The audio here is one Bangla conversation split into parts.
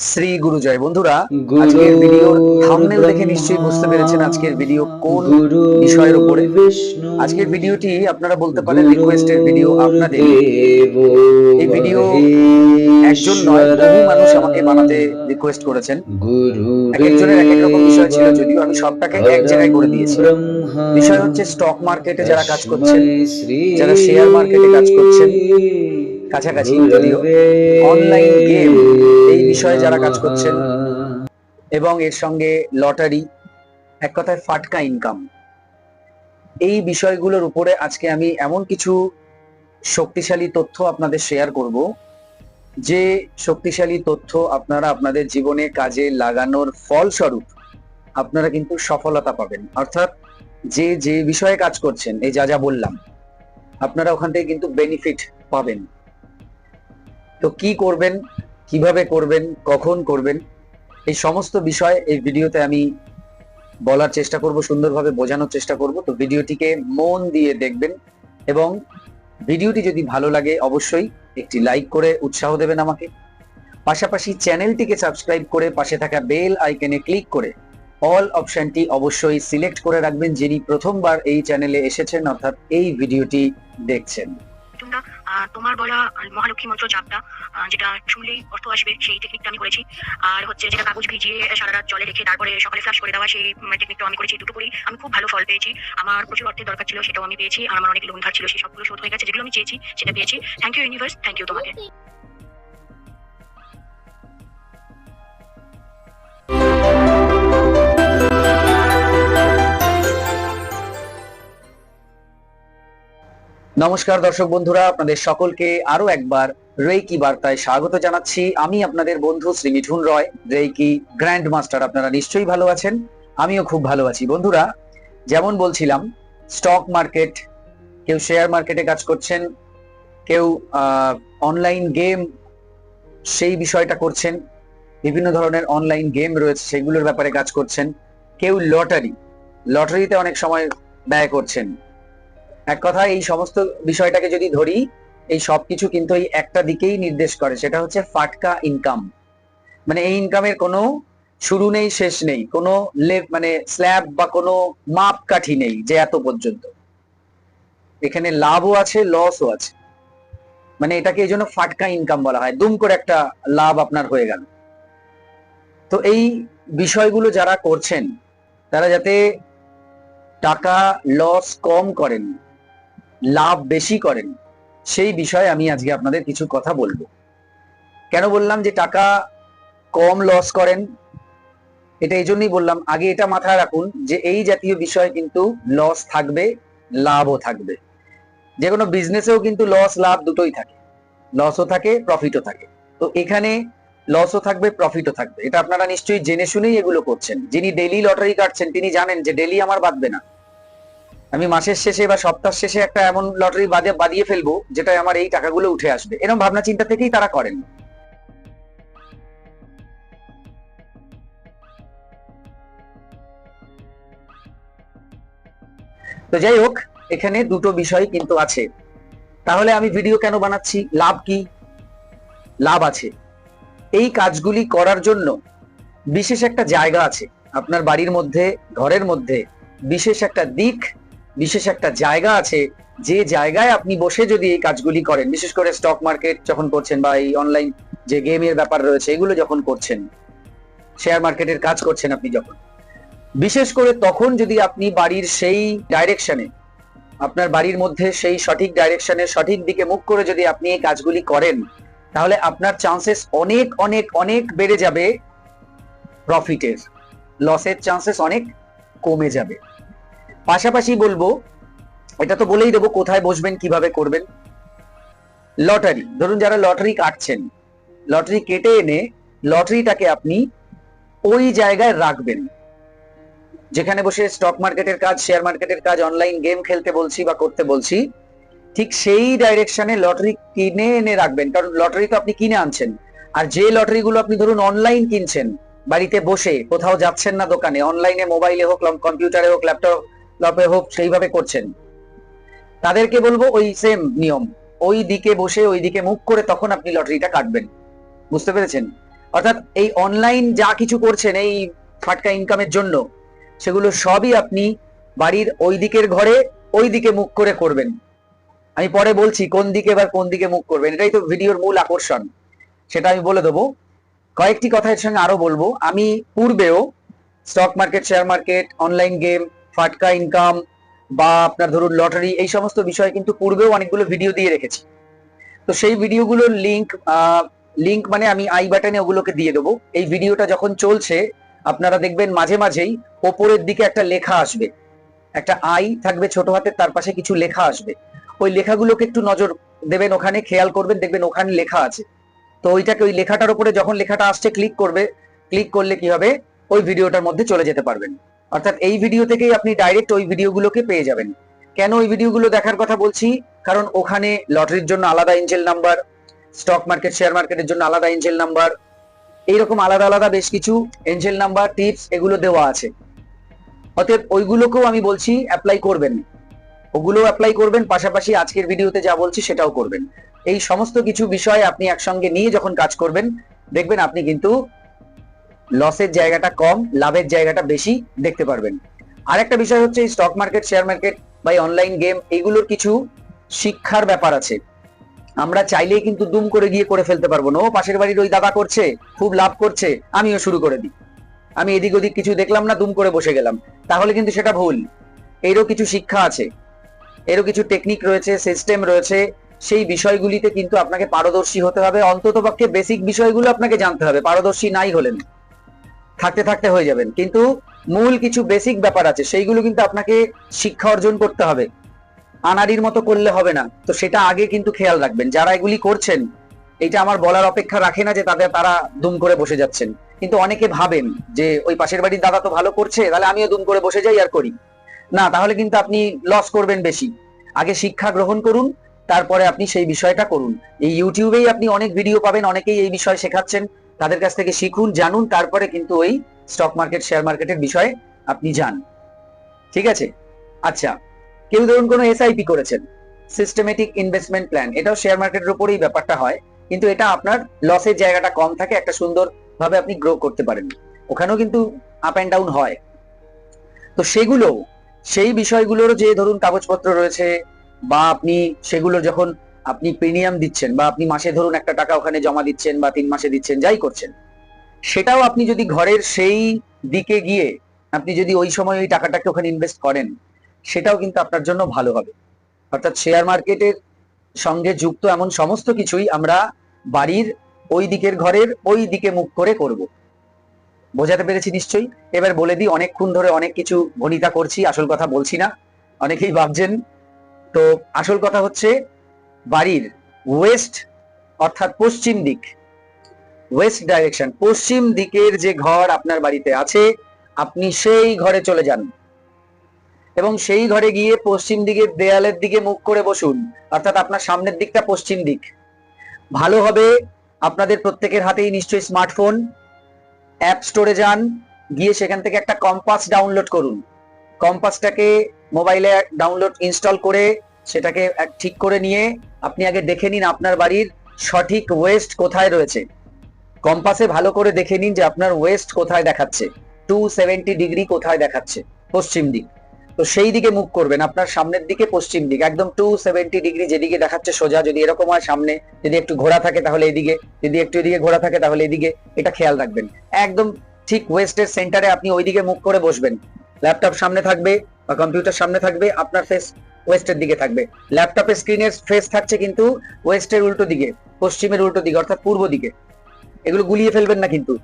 শ্রী গুরু জয়। বন্ধুরা আজকের ভিডিওর থাম্বনেল দেখে নিশ্চয়ই বুঝতে পেরেছেন আজকের ভিডিও কোন বিষয়ের উপরে। আজকের ভিডিওটি আপনারা বলতে পারেন রিকোয়েস্টের ভিডিও আপনাদের। এই ভিডিও একজন নয় বহু মানুষ আমাকে বানাতে রিকোয়েস্ট করেছেন। এক একজনের এক এক রকম বিষয় ছিল যদিও আমি সবটাকে এক জায়গায় করে দিয়েছি। বিষয় হচ্ছে স্টক মার্কেটে যারা কাজ করছেন যারা শেয়ার মার্কেটে কাজ করছেন কাছাকাছি, যদিও অনলাইন গেম এই বিষয়ে যারা কাজ করছেন এবং এর সঙ্গে লটারি এক কথায় ফাটকা ইনকাম এই বিষয়গুলোর উপরে আজকে আমি এমন কিছু শক্তিশালী তথ্য আপনাদের শেয়ার করব, যে শক্তিশালী তথ্য আপনারা আপনাদের জীবনে কাজে লাগানোর ফলস্বরূপ আপনারা কিন্তু সফলতা পাবেন। অর্থাৎ যে যে বিষয়ে কাজ করছেন, এই যা যা বললাম, আপনারা ওখান থেকে কিন্তু বেনিফিট পাবেন। তো কি করবেন, কীভাবে করবেন, কখন করবেন, এই সমস্ত বিষয় এই ভিডিওতে আমি বলার চেষ্টা করব, সুন্দরভাবে বোঝানোর চেষ্টা করব। তো ভিডিওটিকে মন দিয়ে দেখবেন এবং ভিডিওটি যদি ভালো লাগে অবশ্যই একটি লাইক করে উৎসাহ দেবেন আমাকে। পাশাপাশি চ্যানেলটিকে সাবস্ক্রাইব করে পাশে থাকা বেল আইকনে ক্লিক করে অল অপশনটি অবশ্যই সিলেক্ট করে রাখবেন যিনি প্রথমবার এই চ্যানেলে এসেছেন, অর্থাৎ এই ভিডিওটি দেখছেন। তোমার বলা মহালক্ষ্মী মন্ত্র জাপটা যেটা শুনলেই অর্থ আসবে, সেই টেকনিকটা আমি করেছি। আর হচ্ছে যেটা কাগজ ভিজিয়ে সারা রাত জলে রেখে তারপরে সকালে ফ্লাশ করে দেওয়া, সেই টেকনিকটাও আমি করেছি। দুটো করেই আমি খুব ভালো ফল পেয়েছি। আমার প্রচুর অর্থের দরকার ছিল, সেটাও আমি পেয়েছি। আর আমার অনেক লোন ধার ছিল, সেই সবগুলো শোধ হয়ে গেছে। যেগুলো আমি চেয়েছি, সেটা পেয়েছি। Thank you universe thank you তোমাকে। নমস্কার দর্শক বন্ধুরা, আপনাদের সকলকে আরও একবার রেইকি বার্তায় স্বাগত জানাচ্ছি। আমি আপনাদের বন্ধু Shri Mithun Roy, reiki grand master আপনারা নিশ্চয়ই ভালো আছেন, আমিও খুব ভালো আছি। বন্ধুরা, যেমন বলছিলাম, স্টক মার্কেট, কেউ শেয়ার মার্কেটে কাজ করছেন, কেউ অনলাইন গেম সেই বিষয়টা করছেন, বিভিন্ন ধরনের অনলাইন গেম রয়েছে সেগুলোর ব্যাপারে কাজ করছেন, কেউ লটারি, লটারিতে অনেক সময় ব্যয় করছেন। এক কথা, এই সমস্ত বিষয়টাকে যদি ধরি, এই সবকিছু কিন্তু এই একটা দিকেই নির্দেশ করে, সেটা হচ্ছে ফাটকা ইনকাম মানে এই ইনকামের কোনো শুরু নেই, শেষ নেই, কোনো মানে স্ল্যাব বা কোনো মাপকাঠি নেই যে এত পর্যন্ত। এখানে লাভও আছে লসও আছে। মানে এটাকে এই জন্য ফাটকা ইনকাম বলা হয়। দুম করে একটা লাভ আপনার হয়ে গেল। তো এই বিষয়গুলো যারা করছেন, তারা যাতে টাকা লস কম করেন লাভ বেশি করেন, সেই বিষয়ে আমি আজকে আপনাদের কিছু কথা বলব। কেন বললাম যে টাকা কম লস করেন? এটা এই জন্যই বললাম, আগে এটা মাথায় রাখুন যে এই জাতীয় বিষয় কিন্তু লস থাকবে, লাভও থাকবে। যে কোনো বিজনেসেও কিন্তু লস লাভ দুটোই থাকে। লসও থাকে প্রফিটও থাকে। তো এখানে লসও থাকবে প্রফিটও থাকবে। এটা আপনারা নিশ্চয়ই জেনে শুনেই এগুলো করছেন। যিনি ডেলি লটারি কাটছেন, তিনি জানেন যে ডেলি আমার বাঁধবে না। আমি মাসের শেষে বা সপ্তাহ শেষে একটা এমন লটারি বাদে বাদিয়ে ফেলব যেটা আমার এই টাকাগুলো উঠে আসবে। এরকম ভাবনা চিন্তা থেকেই তারা করেন। তো যাই হোক, এখানে দুটো বিষয় কিন্তু আছে। তাহলে আমি ভিডিও কেন বানাচ্ছি? লাভ কি? লাভ আছে। এই কাজগুলি করার জন্য বিশেষ একটা জায়গা আছে। আপনার বাড়ির মধ্যে, ঘরের মধ্যে বিশেষ একটা দিক বিশেষ একটা জায়গা আছে, যে জায়গায় আপনি বসে যদি এই কাজগুলি করেন, বিশেষ করে স্টক মার্কেট যখন করছেন বা এই অনলাইন যে গেমের ব্যাপার রয়েছে, এগুলো যখন করছেন শেয়ার মার্কেটের কাজ করছেন আপনি যখন, বিশেষ করে তখন যদি আপনি বাড়ির সেই ডাইরেকশনে আপনার বাড়ির মধ্যে সেই সঠিক ডাইরেকশনে সঠিক দিকে মুখ করে যদি আপনি এই কাজগুলি করেন, তাহলে আপনার চান্সেস অনেক অনেক অনেক বেড়ে যাবে প্রফিটের লসের চান্সেস অনেক কমে যাবে। পাশাপাশি বলব, এটা তো বলেই দেবো কোথায় বসবেন, কীভাবে করবেন। লটারি, ধরুন যারা লটারি কাটছেন, লটারি কেটে এনে লটারিটাকে আপনি ওই জায়গায় রাখবেন। যেখানে বসে স্টক মার্কেটের কাজ শেয়ার মার্কেটের কাজ অনলাইন গেম খেলতে বলছি বা করতে বলছি, ঠিক সেই ডাইরেকশনে লটারি কিনে এনে রাখবেন। কারণ লটারি তো আপনি কিনে আনছেন। আর যে লটারি গুলো আপনি ধরুন অনলাইন কিনছেন, বাড়িতে বসে, কোথাও যাচ্ছেন না দোকানে অনলাইনে মোবাইলে হোক কম্পিউটারে হোক ল্যাপটপ ল্যাপটপে হোক, সেইভাবে করছেন। তাদেরকে বলব ওই সেম নিয়ম। ওই দিকে বসে, ওই দিকে মুখ করে তখন আপনি লটারিটা কাটবেন। বুঝতে পেরেছেন? অর্থাৎ এই অনলাইন যা কিছু করছেন, এই ফাটকা ইনকামের জন্য, সেগুলো সবই আপনি বাড়ির ওই দিকের ঘরে, ওই দিকে মুখ করে করবেন। আমি পরে বলছি কোন দিকে এবার কোন দিকে মুখ করবেন। এটাই তো ভিডিওর মূল আকর্ষণ। সেটা আমি বলে দেবো। কয়েকটি কথা এর সঙ্গে আরও বলব। আমি পূর্বেও stock market share market online game ফাটকা ইনকাম বা আপনার ধরুন লটারি এই সমস্ত বিষয়ে কিন্তু পূর্বেও অনেকগুলো ভিডিও দিয়ে রেখেছি। তো সেই ভিডিওগুলোর লিংক লিংক মানে আমি আই বাটনে ওগুলোকে দিয়ে দেবো। এই ভিডিওটা যখন চলছে, আপনারা দেখবেন মাঝে মাঝেই ওপরের দিকে একটা লেখা আসবে। একটা আই থাকবে ছোট হাতের, তার পাশে কিছু লেখা আসবে। ওই লেখাগুলোকে একটু নজর দেবেন ওখানে, খেয়াল করবেন, দেখবেন ওখানে লেখা আছে। তো ওইটাকে ওই লেখাটার উপরে যখন লেখাটা আসছে ক্লিক করবে। ক্লিক করলে কি হবে? ওই ভিডিওটার মধ্যে চলে যেতে পারবেন। অর্থাৎ এই ভিডিও থেকেই আপনি ডাইরেক্ট ওই ভিডিওগুলোকে পেয়ে যাবেন। কেন ওই ভিডিওগুলো দেখার কথা বলছি? কারণ ওখানে লটারির জন্য আলাদা angel number stock market share মার্কেটের জন্য আলাদা এঞ্জেল নাম্বার এইরকম আলাদা আলাদা বেশ কিছু এঞ্জেল নাম্বার টিপস এগুলো দেওয়া আছে। অতএব ওইগুলোকেও আমি বলছি অ্যাপ্লাই করবেন। ওগুলো অ্যাপ্লাই করবেন, পাশাপাশি আজকের ভিডিওতে যা বলছি সেটাও করবেন। এই সমস্ত কিছু বিষয় আপনি একসঙ্গে নিয়ে যখন কাজ করবেন, দেখবেন আপনি কিন্তু লসের জায়গাটা কম, লাভের জায়গাটা বেশি দেখতে পারবেন। আর একটা বিষয় হচ্ছে স্টক মার্কেট শেয়ার মার্কেট বা অনলাইন গেম এগুলোর কিছু শিক্ষার ব্যাপার আছে। আমরা চাইলেই কিন্তু দুম করে গিয়ে করে ফেলতে পারব না। ও, পাশের বাড়ির ওই দাদা করছে, খুব লাভ করছে, আমিও শুরু করে দিই। আমি এদিক ওদিক কিছু দেখলাম না, দুম করে বসে গেলাম। তাহলে কিন্তু সেটা ভুল। এরও কিছু শিক্ষা আছে। এরও কিছু টেকনিক রয়েছে সিস্টেম রয়েছে। সেই বিষয়গুলিতে কিন্তু আপনাকে পারদর্শী হতে হবে। অন্তত পক্ষে বেসিক বিষয়গুলো আপনাকে জানতে হবে। পারদর্শী নাই হলেন থাকতে থাকতে হয়ে যাবেন। কিন্তু মূল কিছু বেসিক ব্যাপার আছে, সেইগুলো কিন্তু আপনাকে শিক্ষা অর্জন করতে হবে। আনারির মতো করলে হবে না। তো সেটা আগে কিন্তু খেয়াল রাখবেন। যারা এগুলি করছেন, এটা আমার বলার অপেক্ষা রাখে না যে তাদের, তারা দুম করে বসে যাচ্ছেন। কিন্তু অনেকে ভাবেন যে, ওই পাশের বাড়ির দাদা তো ভালো করছে, তাহলে আমিও দুম করে বসে যাই আর করি। না, তাহলে কিন্তু আপনি লস করবেন বেশি। আগে শিক্ষা গ্রহণ করুন, তারপরে আপনি সেই বিষয়টা করুন। এই ইউটিউবেই আপনি অনেক ভিডিও পাবেন, অনেকেই এই বিষয় শেখাচ্ছেন। তাদের কাছ থেকে শিখুন, জানুন, তারপরে কিন্তু ওই স্টক মার্কেট শেয়ার মার্কেটের বিষয়ে আপনি যান। ঠিক আছে? আচ্ছা কেউ ধরুন কোনো এসআইপি করেছেন সিস্টেমেটিক ইনভেস্টমেন্ট প্ল্যান এটাও শেয়ার মার্কেটের উপরেই ব্যাপারটা হয়, কিন্তু এটা আপনার লসের জায়গাটা কম থাকে, একটা সুন্দর ভাবে আপনি গ্রো করতে পারেন। ওখানেও কিন্তু আপ অ্যান্ড ডাউন হয়। তো সেগুলো, সেই বিষয়গুলোর যে ধরুন কাগজপত্র রয়েছে, বা আপনি সেগুলো যখন আপনি প্রিমিয়াম দিচ্ছেন বা আপনি মাসে ধরুন একটা টাকা ওখানে জমা দিচ্ছেন বা তিন মাসে দিচ্ছেন, যাই করছেন। সেটাও আপনি যদি ঘরের সেই দিকে গিয়ে আপনি যদি ওই সময় ওই টাকাটাকে ওখানে ইনভেস্ট করেন, সেটাও কিন্তু আপনার জন্য ভালো হবে। অর্থাৎ শেয়ার মার্কেটের সঙ্গে যুক্ত এমন সমস্ত কিছুই আমরা বাড়ির ওই দিকের ঘরের ওই দিকে মুখ করে করব। বোঝাতে পেরেছি নিশ্চয়ই? এবার বলে দিই, অনেকক্ষণ ধরে অনেক কিছু গণিতা করছি, আসল কথা বলছি না। অনেকেই ভাবছেন, তো আসল কথা হচ্ছে বাড়ির ওয়েস্ট অর্থাৎ পশ্চিম দিক ওয়েস্ট ডাইরেকশন পশ্চিম দিকের যে ঘর আপনার বাড়িতে আছে, আপনি সেই ঘরে চলে যান। এবং সেই ঘরে গিয়ে পশ্চিম দিকের দেয়ালের দিকে মুখ করে বসুন, অর্থাৎ আপনার সামনের দিকটা পশ্চিম দিক। ভালো হবে, আপনাদের প্রত্যেকের হাতেই নিশ্চয়ই স্মার্টফোন অ্যাপ স্টোরে যান, গিয়ে সেখান থেকে একটা কম্পাস ডাউনলোড করুন। কম্পাসটাকে মোবাইলে ডাউনলোড ইনস্টল করে সেটাকে ঠিক করে নিয়ে আপনি আগে দেখে নিন আপনার বাড়ির সঠিক ওয়েস্ট কোথায় রয়েছে। কম্পাসে ভালো করে দেখে নিন যে আপনার ওয়েস্ট কোথায় দেখাচ্ছে। টু সেভেন্টি ডিগ্রি কোথায় দেখাচ্ছে পশ্চিম দিক। তো সেই দিকে মুখ করবেন, আপনার সামনের দিকে পশ্চিম দিক, একদম টু সেভেন্টি ডিগ্রি যেদিকে দেখাচ্ছে সোজা, যদি এরকম হয় সামনে, যদি একটু ঘোরা থাকে তাহলে এদিকে, যদি একটু এদিকে ঘোরা থাকে তাহলে এদিকে, এটা খেয়াল রাখবেন। একদম ঠিক ওয়েস্টের সেন্টারে আপনি ওইদিকে মুখ করে বসবেন। ল্যাপটপ সামনে থাকবে বা কম্পিউটার সামনে থাকবে, আপনার ফেস ওয়েস্টের দিকে থাকবে। ল্যাপটপের স্ক্রিনের ফেস থাকছে কিন্তু ওয়েস্টের উল্টো দিকে, পশ্চিমের উল্টো দিকে, অর্থাৎ পূর্ব দিকে। এগুলো গুলিয়ে ফেলবেন না কিন্তু।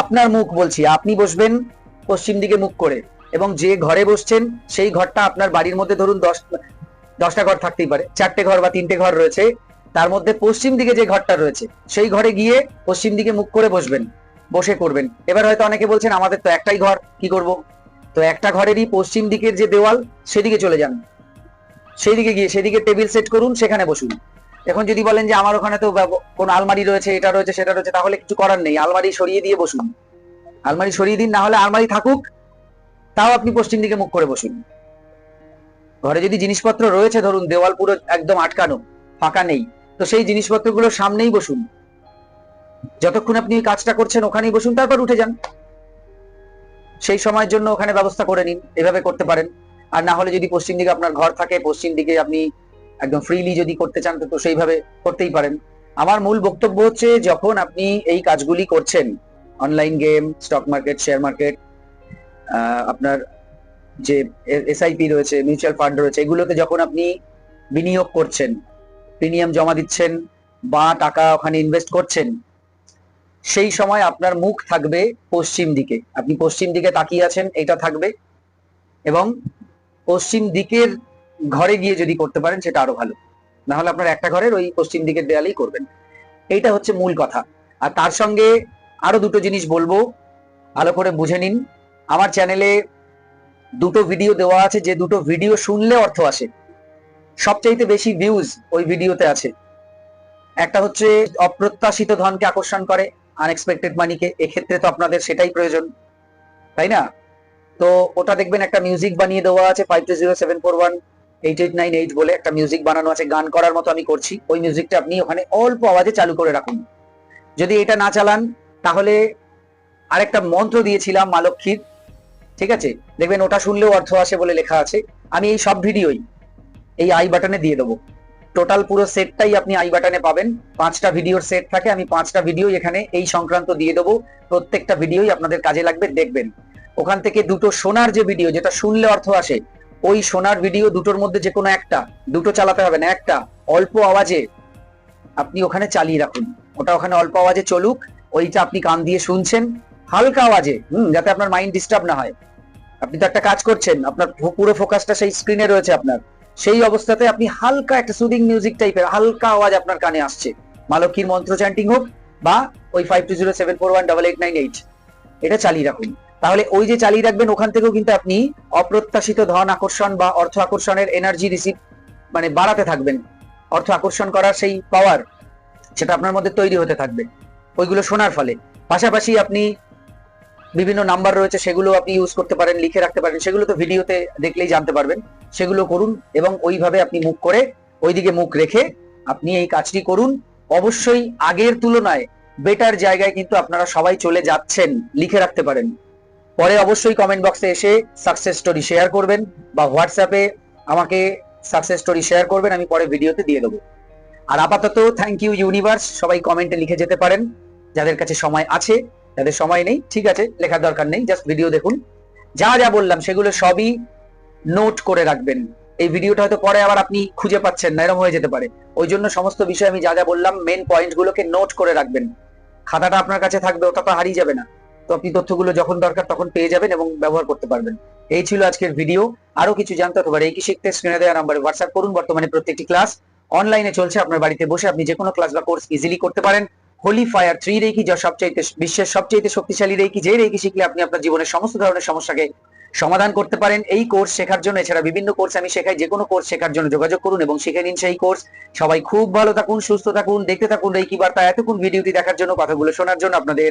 আপনার মুখ বলছি, আপনি বসবেন পশ্চিম দিকে মুখ করে এবং যে ঘরে বসছেন, সেই ঘরটা আপনার বাড়ির মধ্যে ধরুন দশ, দশটা ঘর থাকতেই পারে, চারটে ঘর বা তিনটে ঘর রয়েছে, তার মধ্যে পশ্চিম দিকে যে ঘরটা রয়েছে, সেই ঘরে গিয়ে পশ্চিম দিকে মুখ করে বসবেন, বসে করবেন। এবার হয়তো অনেকে বলছেন, আমাদের তো একটাই ঘর, কি করব? তো একটা ঘরেরই পশ্চিম দিকের যে দেওয়াল, সেদিকে চলে যান। সেই দিকে গিয়ে সেদিকে টেবিল সেট করুন, সেখানে বসুন। এখন যদি বলেন যে আমার ওখানে তো কোনো আলমারি রয়েছে, এটা রয়েছে, সেটা রয়েছে, তাহলে কিছু করার নেই। আলমারি সরিয়ে দিয়ে বসুন। আলমারি সরিয়ে দিন, না হলে আলমারি থাকুক, তাও আপনি পশ্চিম দিকে মুখ করে বসুন। ঘরে যদি জিনিসপত্র রয়েছে, ধরুন দেওয়াল পুরো একদম আটকানো, ফাঁকা নেই, তো সেই জিনিসপত্রগুলো সামনেই বসুন। যতক্ষণ আপনি কাজটা করছেন, ওখানেই বসুন, তারপর উঠে যান। সেই সময়ের জন্য ওখানে ব্যবস্থা করে নিন, এভাবে করতে পারেন। আর না হলে যদি পশ্চিম দিকে আপনার ঘর থাকে, পশ্চিম দিকে আপনি একদম ফ্রিলি যদি করতে চান, তো সেইভাবে করতেই পারেন। আমার মূল বক্তব্য হচ্ছে, যখন আপনি এই কাজগুলি করছেন online game stock market share market আপনার যে এসআইপি রয়েছে মিউচুয়াল ফান্ড রয়েছে, এগুলোতে যখন আপনি বিনিয়োগ করছেন প্রিমিয়াম জমা দিচ্ছেন বা টাকা ওখানে ইনভেস্ট করছেন, সেই সময় আপনার মুখ থাকবে পশ্চিম দিকে। আপনি পশ্চিম দিকে তাকিয়ে আছেন, এটা থাকবে। এবং পশ্চিম দিকের ঘরে গিয়ে যদি করতে পারেন, সেটা আরও ভালো। না হলে আপনার একটা ঘরের ওই পশ্চিম দিকের দেয়ালেই করবেন। এইটা হচ্ছে মূল কথা। আর তার সঙ্গে আরও দুটো জিনিস বলব, ভালো করে বুঝে নিন। আমার চ্যানেলে দুটো ভিডিও দেওয়া আছে, যে দুটো ভিডিও শুনলে অর্থ আসে। সবচাইতে বেশি ভিউজ ওই ভিডিওতে আছে। একটা হচ্ছে অপ্রত্যাশিত ধনকে আকর্ষণ করে আনএক্সপেক্টেড মানিকে এক্ষেত্রে তো আপনাদের সেটাই প্রয়োজন। তাই না? তো ওটা দেখবেন একটা মিউজিক বানিয়ে দেওয়া আছে five two zero seven four one eight eight nine eight বলে একটা মিউজিক বানানো আছে, গান করার মতো আমি করছি। ওই মিউজিকটা আপনি ওখানে অল্প আওয়াজে চালু করে রাখুন। যদি এটা না চালান, তাহলে আরেকটা মন্ত্র দিয়েছিলাম মা লক্ষ্মীর, ঠিক আছে? দেখবেন ওটা শুনলেও অর্থ আসে বলে লেখা আছে। আমি এই সব ভিডিওই এই আই বাটনে দিয়ে দেবো। টোটাল পুরো সেটটাই আপনি আই বাটনে পাবেন। পাঁচটা ভিডিওর সেট থাকে, আমি পাঁচটা ভিডিও এখানে এই সংক্রান্ত দিয়ে দেবো। প্রত্যেকটা ভিডিওই আপনাদের কাজে লাগবে, দেখবেন। ওখান থেকে দুটো সোনার যে ভিডিও যেটা শুনলে অর্থ আসে, ওই সোনার ভিডিও দুটোর মধ্যে যে কোনো একটা, দুটো চালাতে হবে না, একটা, অল্প আওয়াজে আপনি ওখানে চালিয়ে রাখুন। ওটা ওখানে অল্প আওয়াজে চলুক, ওইটা আপনি কান দিয়ে শুনছেন, হালকা আওয়াজে, হুম, যাতে আপনার মাইন্ড ডিস্টার্ব না হয়। আপনি তো একটা কাজ করছেন, আপনার পুরো ফোকাসটা সেই স্ক্রিনে রয়েছে আপনার। সেই অবস্থাতে আপনি হালকা একটা সুদিং মিউজিক টাইপের হালকা আওয়াজ আপনার কানে আসছে। মা লক্ষ্মীর মন্ত্র চ্যান্টিং হোক, বা ওই five two zero seven four one double eight nine eight এটা চালিয়ে রাখুন। তাহলে ওই যে চালিয়ে রাখবেন, ওখান থেকেও কিন্তু আপনি অপ্রত্যাশিত ধন আকর্ষণ বা অর্থ আকর্ষণের এনার্জি রিসিভ মানে বাড়াতে থাকবেন। অর্থ আকর্ষণ করার সেই পাওয়ার সেটা আপনার মধ্যে তৈরি হতে থাকবে। ওইগুলো শোনার ফলে। পাশাপাশি আপনি বিভিন্ন নাম্বার রয়েছে, সেগুলো আপনি ইউজ করতে পারেন, লিখে রাখতে পারেন, সেগুলো তো ভিডিওতে দেখলেই জানতে পারবেন। সেগুলো করুন এবং ওইভাবে আপনি মুখ করে ওইদিকে মুখ রেখে আপনি এই কাজটি করুন। অবশ্যই আগের তুলনায় বেটার জায়গায় কিন্তু আপনারা সবাই চলে যাচ্ছেন, লিখে রাখতে পারেন। পরে অবশ্যই কমেন্ট বক্সে এসে সাকসেস স্টোরি শেয়ার করবেন বা হোয়াটসঅ্যাপে আমাকে সাকসেস স্টোরি শেয়ার করবেন, আমি পরে ভিডিওতে দিয়ে দেবো। আর আপাতত থ্যাংক ইউ ইউনিভার্স সবাই কমেন্টে লিখে যেতে পারেন, যাদের কাছে সময় আছে, যাদের সময় নেই, ঠিক আছে, লেখার দরকার নেই জাস্ট ভিডিও দেখুন। যা যা বললাম, সেগুলো সবই নোট করে রাখবেন। এই ভিডিওটা হয়তো পরে আবার আপনি খুঁজে পাচ্ছেন না এরকম হয়ে যেতে পারে। ওই জন্য সমস্ত বিষয় আমি যা যা বললাম মেন পয়েন্ট গুলোকে নোট করে রাখবেন। খাতাটা আপনার কাছে থাকবে, ওটা তো হারিয়ে যাবে না। তো আপনি তথ্যগুলো যখন দরকার তখন পেয়ে যাবেন এবং ব্যবহার করতে পারবেন। এই ছিল আজকের ভিডিও। আরও কিছু জানতে অথবা এই কি শিখতে স্ক্রিনে দেওয়া নাম্বারে হোয়াটসঅ্যাপ করুন। বর্তমানে প্রত্যেকটি ক্লাস অনলাইনে চলছে। আপনার বাড়িতে বসে আপনি যে কোনো ক্লাস বা কোর্স ইজিলি করতে পারেন। হোলি ফায়ার থ্রি রেকি যা সবচাইতে, বিশ্বের সবচাইতে শক্তিশালী রেকি যে রেকি শিখলে আপনি আপনার জীবনের সমস্ত ধরনের সমস্যাকে সমাধান করতে পারেন। এই কোর্স শেখার জন্য, এছাড়া বিভিন্ন কোর্স আমি শেখাই। যে কোনো কোর্স শেখার জন্য যোগাযোগ করুন এবং শিখে নিন সেই কোর্স সবাই খুব ভালো থাকুন, সুস্থ থাকুন, দেখতে থাকুন রেকি বার্তা এতক্ষণ ভিডিওটি দেখার জন্য, কথাগুলো শোনার জন্য আপনাদের